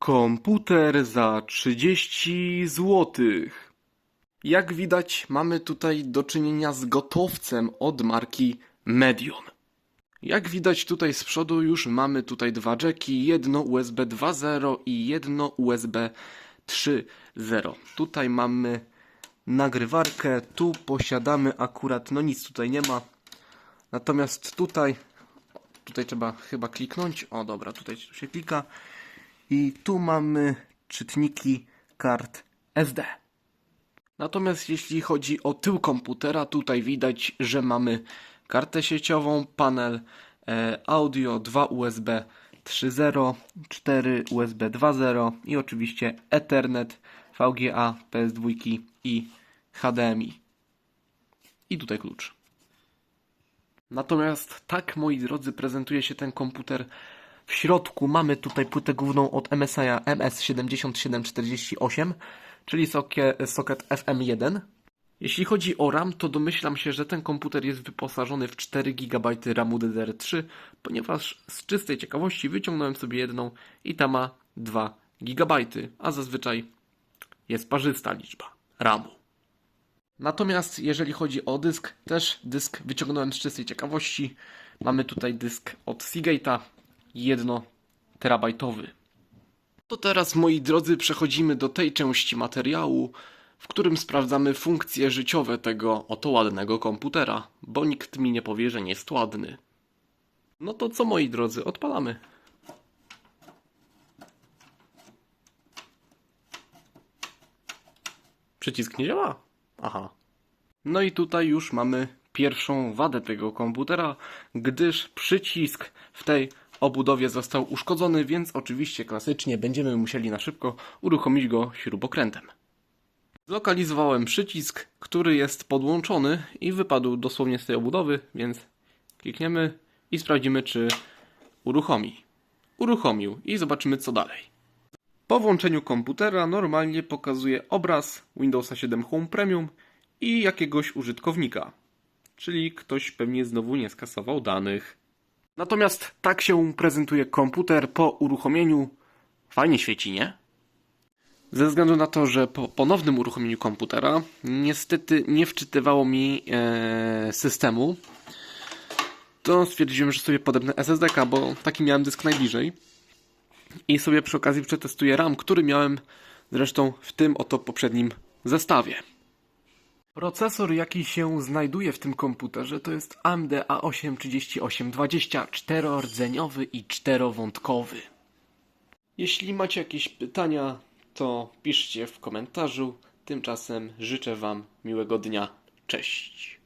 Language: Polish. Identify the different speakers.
Speaker 1: Komputer za 30 złotych. Jak widać, mamy tutaj do czynienia z gotowcem od marki Medion. Jak widać tutaj z przodu już mamy tutaj dwa jacki, jedno USB 2.0 i jedno USB 3.0. Tutaj mamy nagrywarkę, tu posiadamy akurat, no nic tutaj nie ma. Natomiast tutaj, tutaj trzeba chyba kliknąć, o dobra, tutaj się klika. I tu mamy czytniki kart SD. Natomiast jeśli chodzi o tył komputera, tutaj widać, że mamy kartę sieciową, panel e, audio, 2 USB 3.0, 4 USB 2.0 i oczywiście Ethernet, VGA, PS2 i HDMI. I tutaj klucz. Natomiast tak, moi drodzy, prezentuje się ten komputer. W środku mamy tutaj płytę główną od MSI MS7748, czyli socket FM1. Jeśli chodzi o RAM, to domyślam się, że ten komputer jest wyposażony w 4 GB RAMu DDR3, ponieważ z czystej ciekawości wyciągnąłem sobie jedną i ta ma 2 GB, a zazwyczaj jest parzysta liczba RAMu. Natomiast jeżeli chodzi o dysk, też dysk wyciągnąłem z czystej ciekawości. Mamy tutaj dysk od Seagate'a, 1 terabajtowy. To teraz, moi drodzy, przechodzimy do tej części materiału, w którym sprawdzamy funkcje życiowe tego oto ładnego komputera, bo nikt mi nie powie, że nie jest ładny. No to co, moi drodzy, odpalamy. Przycisk nie działa? Aha. No i tutaj już mamy pierwszą wadę tego komputera, gdyż przycisk w tej obudowie został uszkodzony, więc oczywiście klasycznie będziemy musieli na szybko uruchomić go śrubokrętem. Zlokalizowałem przycisk, który jest podłączony i wypadł dosłownie z tej obudowy, więc klikniemy i sprawdzimy, czy uruchomi. Uruchomił i zobaczymy, co dalej. Po włączeniu komputera normalnie pokazuje obraz Windowsa 7 Home Premium i jakiegoś użytkownika. Czyli ktoś pewnie znowu nie skasował danych. Natomiast tak się prezentuje komputer po uruchomieniu. Fajnie świeci, nie? Ze względu na to, że po ponownym uruchomieniu komputera niestety nie wczytywało mi e, systemu, to stwierdziłem, że sobie podepnę SSD, bo taki miałem dysk najbliżej. I sobie przy okazji przetestuję RAM, który miałem zresztą w tym oto poprzednim zestawie. Procesor, jaki się znajduje w tym komputerze, to jest AMD A8 3820 czterordzeniowy i czterowątkowy. Jeśli macie jakieś pytania, to piszcie w komentarzu. Tymczasem życzę Wam miłego dnia. Cześć.